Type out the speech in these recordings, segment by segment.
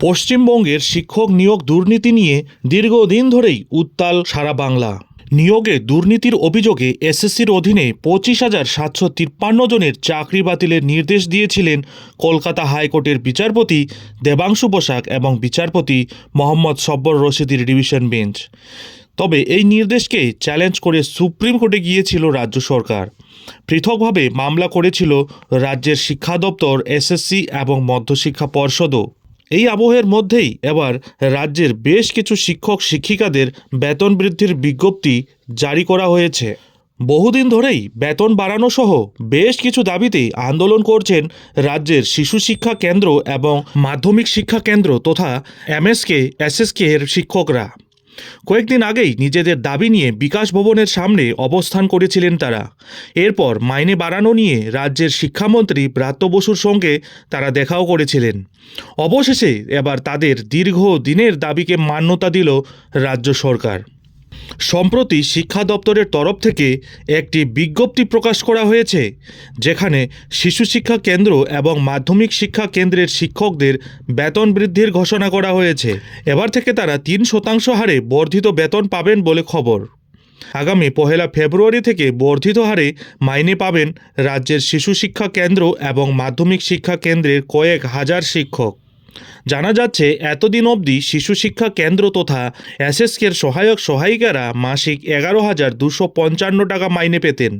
পশ্চিমবঙ্গের শিক্ষক নিয়োগ দুর্নীতি নিয়ে দীর্ঘদিন ধরেই উত্তাল সারা বাংলা। নিয়োগে দুর্নীতির অভিযোগে এসএসসির অধীনে পঁচিশ হাজার সাতশো তিপ্পান্ন জনের চাকরি বাতিলের নির্দেশ দিয়েছিলেন কলকাতা হাইকোর্টের বিচারপতি দেবাংশু পোশাক এবং বিচারপতি মোহাম্মদ সব্বর রশিদির ডিভিশন বেঞ্চ। তবে এই নির্দেশকে চ্যালেঞ্জ করে সুপ্রিম কোর্টে গিয়েছিল রাজ্য সরকার। পৃথকভাবে মামলা করেছিল রাজ্যের শিক্ষা দপ্তর, এসএসসি এবং মধ্যশিক্ষা পর্ষদও। এই আবহের মধ্যেই এবার রাজ্যের বেশ কিছু শিক্ষক শিক্ষিকাদের বেতন বৃদ্ধির বিজ্ঞপ্তি জারি করা হয়েছে। বহুদিন ধরেই বেতন বাড়ানো সহ বেশ কিছু দাবিতে আন্দোলন করছেন রাজ্যের শিশু শিক্ষা কেন্দ্র এবং মাধ্যমিক শিক্ষা কেন্দ্র তথা এমএসকে, এসএসকে এর শিক্ষকরা। কয়েকদিন আগেই নিজেদের দাবি নিয়ে বিকাশ ভবনের সামনে অবস্থান করেছিলেন তারা। এরপর মাইনে বাড়ানো নিয়ে রাজ্যের শিক্ষামন্ত্রী ব্রাত্য বসুর সঙ্গে তারা দেখাও করেছিলেন। অবশেষে এবার তাদের দীর্ঘ দিনের দাবিকে মান্যতা দিল রাজ্য সরকার। সম্প্রতি শিক্ষা দপ্তরের তরফ থেকে একটি বিজ্ঞপ্তি প্রকাশ করা হয়েছে, যেখানে শিশু শিক্ষা কেন্দ্র এবং মাধ্যমিক শিক্ষা কেন্দ্রের শিক্ষকদের বেতন বৃদ্ধির ঘোষণা করা হয়েছে। এবার থেকে তারা তিন শতাংশ হারে বর্ধিত বেতন পাবেন বলে খবর। আগামী পহেলা ফেব্রুয়ারি থেকে বর্ধিত হারে মাইনে পাবেন রাজ্যের শিশু শিক্ষা কেন্দ্র এবং মাধ্যমিক শিক্ষা কেন্দ্রের কয়েক হাজার শিক্ষক। জানা যাচ্ছে, এতদিন অবধি শিশু শিক্ষা কেন্দ্র তথা এসএসকের সহায়ক সহায়িকারা মাসিক এগারো হাজার দুশো পঞ্চান্ন টাকা মাইনে পেতেন।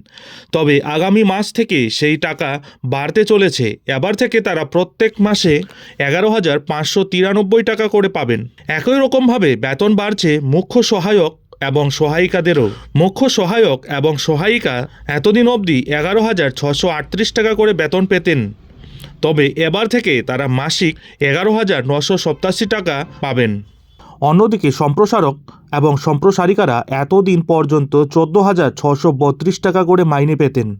তবে আগামী মাস থেকে সেই টাকা বাড়তে চলেছে। এবার থেকে তারা প্রত্যেক মাসে এগারো হাজার পাঁচশো তিরানব্বই টাকা করে পাবেন। একই রকমভাবে বেতন বাড়ছে মুখ্য সহায়ক এবং সহায়িকাদেরও। মুখ্য সহায়ক এবং সহায়িকা এতদিন অবধি এগারো হাজার ছশো আটত্রিশ টাকা করে বেতন পেতেন। তবে এবার থেকে তারা মাসিক এগারো হাজার নশো সপ্তাশি টাকা পাবেন। অন্যদিকে সম্প্রসারক এবং সম্প্রসারিকারা এতদিন পর্যন্ত চোদ্দ হাজার ছশো বত্রিশ টাকা করে মাইনে পেতেন।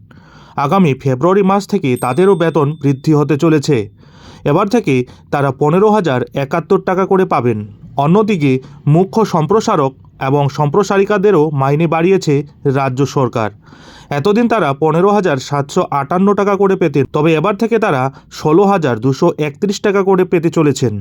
আগামী ফেব্রুয়ারি মাস থেকে তাদেরও বেতন বৃদ্ধি হতে চলেছে। এবার থেকে তারা পনেরো হাজার একাত্তর টাকা করে পাবেন। অন্যদিকে মুখ্য সম্প্রসারক এবং সম্প্রসারিকাদেরও মাইনে বাড়িয়েছে রাজ্য সরকার। এতদিন তারা পনেরো হাজার সাতশো আটান্ন টাকা করে পেতেন, তবে এবার থেকে তারা ষোলো হাজার দুশো একত্রিশ টাকা করে পেতে চলেছেন।